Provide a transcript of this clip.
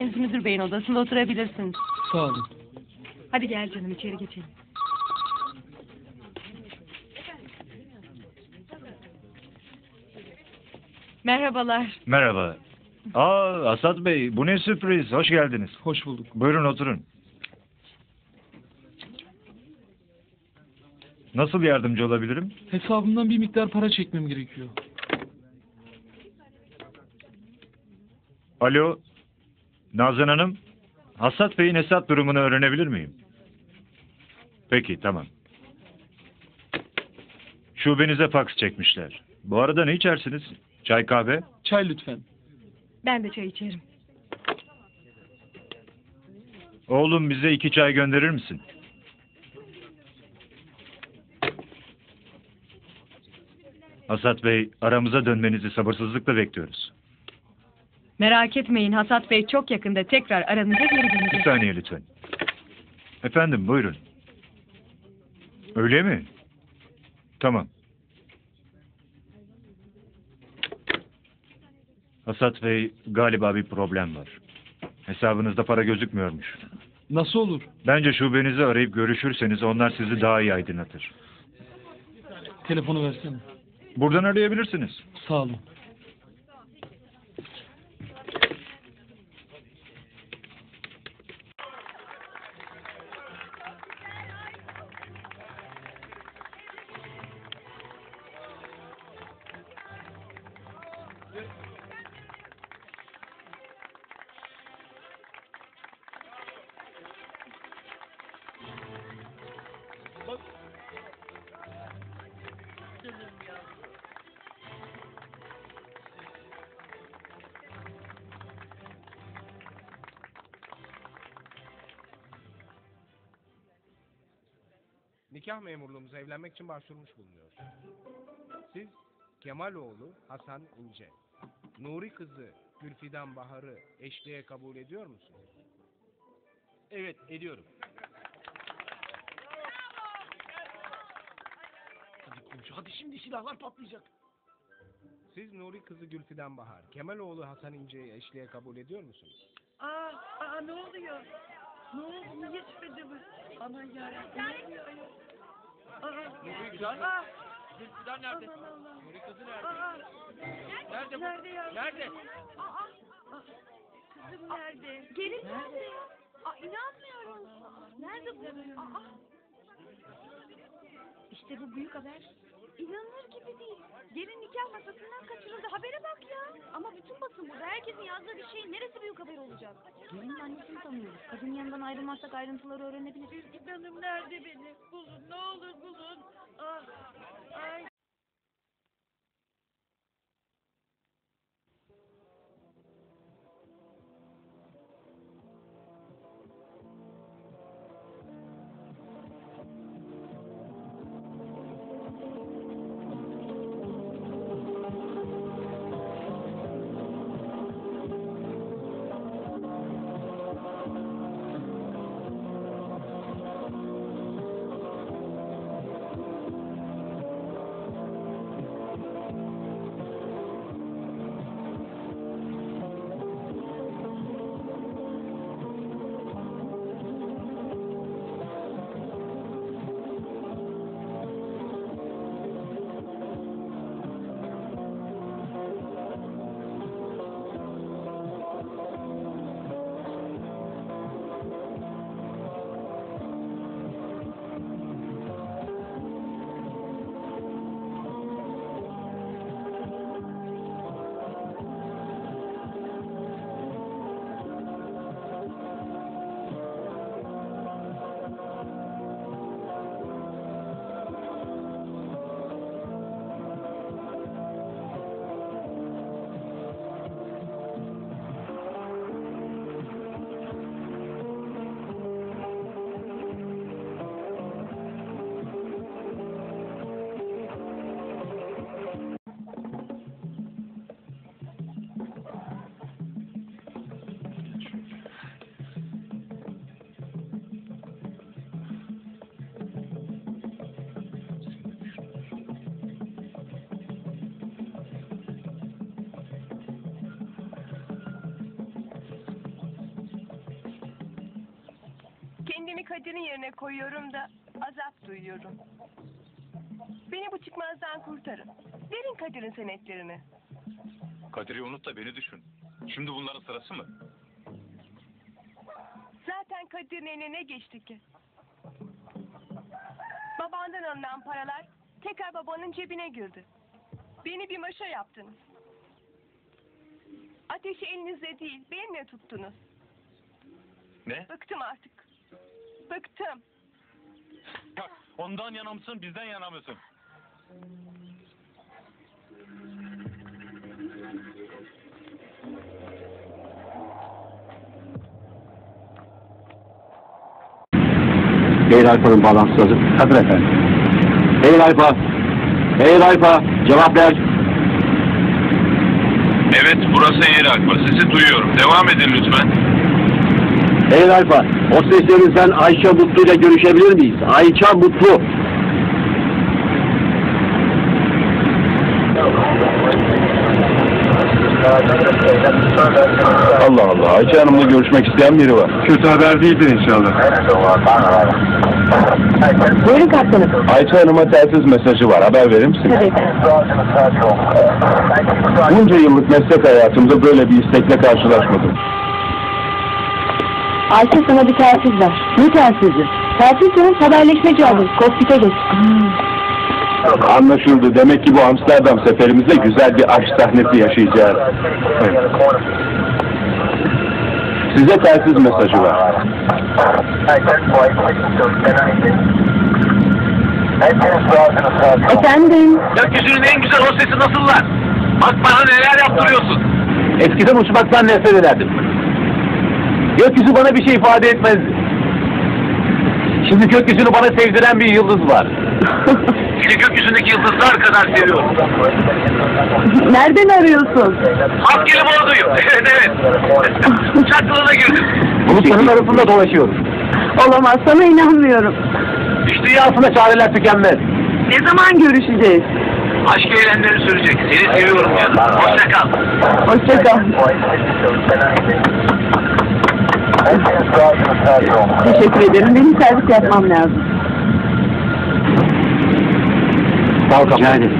Müdür Bey'in odasında oturabilirsiniz. Sağ olun. Hadi gel canım içeri geçelim. Merhabalar. Merhaba. Aa Asat Bey bu ne sürpriz. Hoş geldiniz. Hoş bulduk. Buyurun oturun. Nasıl yardımcı olabilirim? Hesabımdan bir miktar para çekmem gerekiyor. Alo. Nazan Hanım. Hasat Bey'in hesap durumunu öğrenebilir miyim? Peki tamam. Şubenize faks çekmişler. Bu arada ne içersiniz? Çay kahve? Çay lütfen. Ben de çay içerim. Oğlum bize iki çay gönderir misin? Hasat Bey aramıza dönmenizi sabırsızlıkla bekliyoruz. Merak etmeyin Hasat Bey çok yakında tekrar aranıza geri Bir dönecek. saniye lütfen. Efendim buyurun. Öyle mi? Tamam. Hasat Bey galiba bir problem var. Hesabınızda para gözükmüyormuş. Nasıl olur? Bence şubenizi arayıp görüşürseniz onlar sizi daha iyi aydınlatır. Telefonu versene. Buradan arayabilirsiniz. Sağ olun. Nikah memurluğumuza evlenmek için başvurmuş bulunuyor. Siz Kemaloğlu Hasan İnce, Nuri kızı Gülfidan Bahar'ı eşliğe kabul ediyor musunuz? Evet, ediyorum. Hadi komşu, hadi şimdi silahlar patlayacak. Siz Nuri kızı Gülfidan Bahar, Kemaloğlu Hasan İnce'yi eşliğe kabul ediyor musunuz? Aa, aa ne oluyor? Ne oldu? Niye çıkmadı bu? Aman yarabbim oluyor ayol? Aa, Gülfidan nerede? aman. Nuri kızı nerede? Aa, Nerede bu? nerede yavrum? Nerede? Aa, aa, kızım nerede? Gelin nerede? Aa, inanmıyorum. Nerede bu? Aa, işte bu büyük haber. İnanılır gibi değil. Gelin nikah masasından kaçırıldı. Habere bak ya. Ama bütün basın burada. Herkesin yazdığı bir şey neresi büyük haber olacak? Gelinin annesini tanıyoruz. Kadın yanından ayrılmazsak ayrıntıları öğrenebiliriz. Hanım nerede beni? Bulun ne olur bulun. Ah, ay. Kendimi Kadir'in yerine koyuyorum da azap duyuyorum. Beni bu çıkmazdan kurtarın. Verin Kadir'in senetlerini. Kadir'i unut da beni düşün. Şimdi bunların sırası mı? Zaten Kadir'in eline ne geçti ki? Babandan alınan paralar tekrar babanın cebine girdi. Beni bir maşa yaptınız. Ateşi elinizle değil, benimle tuttunuz. Ne? Bıktım artık. Bıktım. Bak ondan yana mısın bizden yana mısın? Beyler Alpa'nın bağlantısı hazır. Hazır efendim. Beyler Alpa. Beyler Alpa. Cevap ver. Evet burası Eğri Akba. Sizi duyuyorum. Devam edin lütfen. Beyler Alpa. O seslerinizden Ayça Mutlu ile görüşebilir miyiz? Ayça Mutlu. Allah Allah. Ayça Hanım'la görüşmek isteyen biri var. Kötü haber değildir inşallah. Buyurun kaptanım. Ayça Hanım'a telsiz mesajı var. Haber verir misin? Tabii efendim. Bunca yıllık meslek hayatımda böyle bir istekle karşılaşmadım. Ayşe sana bir telsiz ver. Ne telsizi? Telsiz canım haberleşme cihazı. Kokpite geç. Anlaşıldı. Demek ki bu Amsterdam seferimizde güzel bir aşk sahnesi yaşayacağız. Evet. Size telsiz mesajı var. Efendim? Gökyüzünün en güzel hostesi nasıllar? Bak bana neler yaptırıyorsun. Eskiden uçmaktan nefret ederdim. Gökyüzü bana bir şey ifade etmezdi. Şimdi gökyüzünü bana sevdiren bir yıldız var. Seni gökyüzündeki yıldızlar kadar seviyorum. Nereden arıyorsun? Maskeli borduyum. Evet evet. Uçaklığına girdim. Bulutların arasında dolaşıyorum. Olamaz sana inanmıyorum. İş dünyasında çareler tükenmez. Ne zaman görüşeceğiz? Aşk eğlenleri sürecek. Seni seviyorum canım. Hoşça kal. Hoşça kal. Teşekkür ederim. Benim servis yapmam lazım. Sağ. Rica ederim.